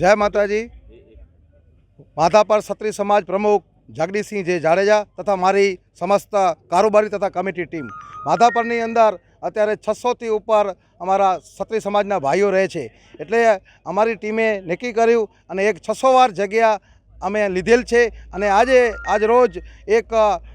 જય માતાજી. માધાપર ક્ષત્રિય સમાજ પ્રમુખ જગદીશસિંહ જે જાડેજા તથા મારી સમસ્ત કારોબારી તથા કમિટી ટીમ. માધાપરની અંદર અત્યારે છસોથી ઉપર અમારા ક્ષત્રિય સમાજના ભાઈઓ રહે છે. એટલે અમારી ટીમે નક્કી કર્યું અને એક છસો વાર જગ્યા અમે લીધેલ છે. અને આજે, આજ રોજ એક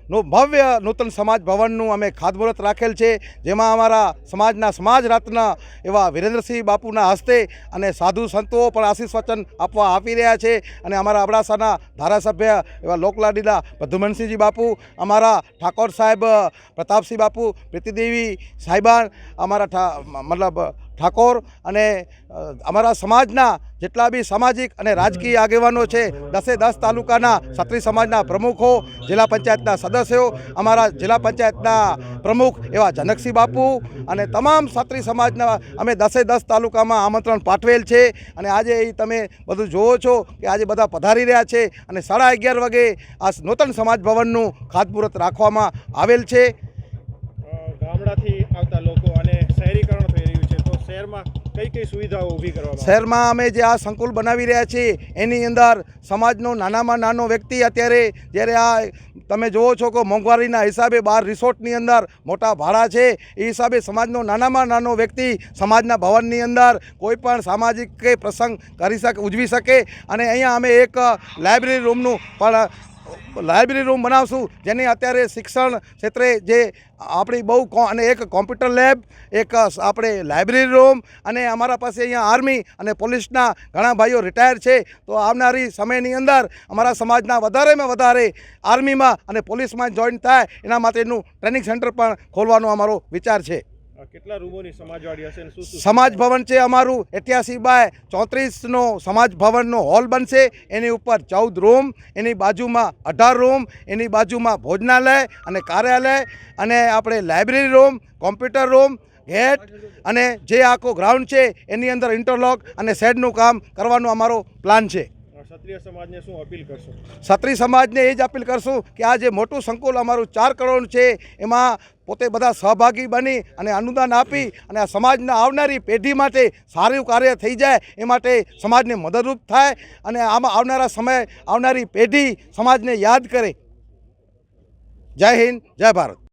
નો ભવ્ય નૂતન સમાજ ભવનનું અમે ખાતમુહૂર્ત રાખેલ છે. જેમાં અમારા સમાજના સમાજ રત્ન એવા વિરેન્દ્રસિંહ બાપુના હસ્તે અને સાધુ સંતો પણ આશીષ વચન આપવા આપી રહ્યા છે. અને અમારા અબડાસાના ધારાસભ્ય એવા લોકલાડીલા પ્રદ્યુમનસિંહજી બાપુ, અમારા ઠાકોર સાહેબ પ્રતાપસિંહ બાપુ, પ્રીતિદેવી સાહેબાન, અમારા મતલબ ઠાકોર અને અમારા સમાજના જેટલા બી સામાજિક અને રાજકીય આગેવાનો છે, દસે દસ તાલુકાના ક્ષત્રિય સમાજના પ્રમુખો, જિલ્લા પંચાયતના સદસ્યો અમારા જિલ્લા પંચાયતના પ્રમુખ એવા જનકસિંહ બાપુ અને તમામ સાત્રી સમાજના અમે દસે દસ તાલુકામાં આમંત્રણ પાઠવેલ છે. અને આજે એ તમે બધું જોવો છો કે આજે બધા પધારી રહ્યા છે અને સાડા અગિયાર વાગે આ નૂતન સમાજ ભવનનું ખાતમુહૂર્ત રાખવામાં આવેલ છે. ગામડાથી આવતા લોકો અને શહેરીકરણ થઈ રહ્યું છે તો શહેરમાં કઈ કઈ સુવિધાઓ ઊભી કરવામાં શહેરમાં અમે જે આ સંકુલ બનાવી રહ્યા છીએ, એની અંદર સમાજનો નાનામાં નાનો વ્યક્તિ અત્યારે જ્યારે આ તમે જુઓ છો કે મોંઘવારીના હિસાબે બહાર રિસોર્ટની અંદર મોટા ભાડા છે, એ હિસાબે સમાજનો નાનામાં નાનો વ્યક્તિ સમાજના ભવનની અંદર કોઈ પણ સામાજિક પ્રસંગ કરી શકે, ઉજવી શકે. અને અહીંયા અમે એક લાઇબ્રેરી રૂમનું પણ લાઇબ્રેરી રૂમ બનાવશું, જેની અત્યારે શિક્ષણ ક્ષેત્રે જે આપણી બહુ અને એક કોમ્પ્યુટર લેબ, એક આપણે લાઇબ્રેરી રૂમ, અને અમારા પાસે અહીંયા આર્મી અને પોલીસના ઘણા ભાઈઓ રિટાયર છે, તો આવનારી સમયની અંદર અમારા સમાજના વધારેમાં વધારે આર્મીમાં અને પોલીસમાં જોઈન થાય, એના માટેનું ટ્રેનિંગ સેન્ટર પણ ખોલવાનો અમારો વિચાર છે. કેટલા રૂમોની સમાજવાડી હશે શું સમાજ ભવન છે અમારું એઠ્યાસી બાય ચોત્રીસનો સમાજ ભવનનો હોલ બનશે. એની ઉપર ચૌદ રૂમ, એની બાજુમાં અઢાર રૂમ, એની બાજુમાં ભોજનાલય અને કાર્યાલય અને આપણે library room, computer room, gate અને જે આખો ગ્રાઉન્ડ છે, એની અંદર ઇન્ટરલોક અને શેડનું કામ કરવાનો અમારો પ્લાન છે. ક્ષત્રિય સમાજને એ જ અપીલ કરશું કે આ જે મોટું સંકુલ અમારું ચાર કરોડ છે, એમાં પોતે બધા સહભાગી બની અને અનુદાન આપી અને આ સમાજના આવનારી પેઢી માટે સારું કાર્ય થઈ જાય, એ માટે સમાજને મદદરૂપ થાય અને આમાં આવનારા સમય, આવનારી પેઢી સમાજને યાદ કરે. જય હિન્દ, જય ભારત.